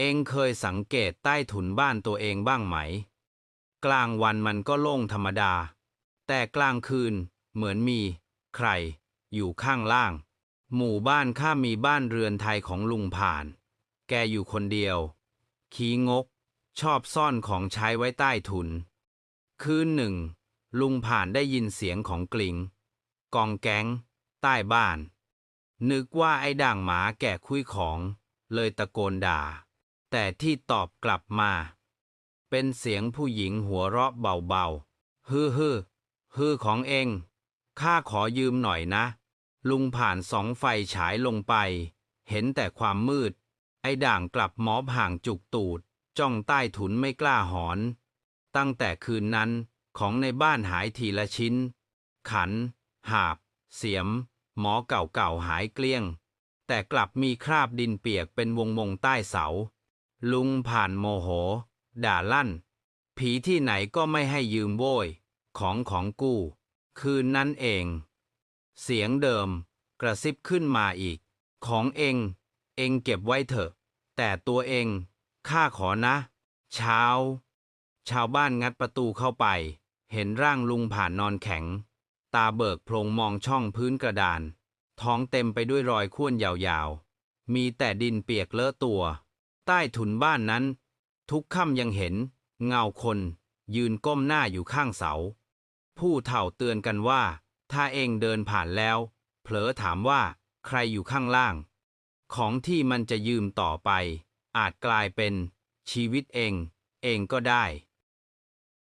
เองเคยสังเกตใต้ถุนบ้านตัวเองบ้างไหม กลางวันมันก็โล่งธรรมดา แต่กลางคืนเหมือนมี ใคร อยู่ข้างล่าง หมู่บ้านข้ามีบ้านเรือนไทยของลุงผ่าน แกอยู่คนเดียว ขี้งก ชอบซ่อนของใช้ไว้ใต้ถุน คืนหนึ่ง ลุงผ่านได้ยินเสียงของกลิง กองแก๊ง ใต้บ้าน นึกว่าไอ้ด่างหมาแก่คุยของ เลยตะโกนด่า แต่ที่ตอบกลับมา เป็นเสียงผู้หญิงหัวเราะเบาๆ ฮือฮือฮือของเอง ข้าขอยืมหน่อยนะ ลุงผ่านสองไฟฉายลงไป เห็นแต่ความมืด ไอ้ด่างกลับมอบห่างจุกตูด จ้องใต้ถุนไม่กล้าหอน ตั้งแต่คืนนั้นของในบ้านหายทีละชิ้น ขัน หาบ เสียม หมอเก่าๆหายเกลี้ยง แต่กลับมีคราบดินเปียกเป็นวงวงใต้เสา ลุงผ่านโมโห ด่าลั่น ผีที่ไหนก็ไม่ให้ยืมโว้ย ของของกู้ คืนนั้นเอง เสียงเดิม กระซิบขึ้นมาอีก ของเอง เองเก็บไว้เถอะ แต่ตัวเอง ข้าขอนะ เช้า ชาวบ้านงัดประตูเข้าไป เห็นร่างลุงผ่านนอนแข็ง ตาเบิกโพลงมองช่องพื้นกระดาน ท้องเต็มไปด้วยรอยข่วนยาวๆ มีแต่ดินเปียกเลอะตัว ใต้ถุนบ้านนั้น ทุกค่ำยังเห็น เงาคน ยืนก้มหน้าอยู่ข้างเสา ผู้เฒ่าเตือนกันว่า ถ้าเองเดินผ่านแล้ว เผลอถามว่าใครอยู่ข้างล่าง ของที่มันจะยืมต่อไป อาจกลายเป็นชีวิตเอง เองก็ได้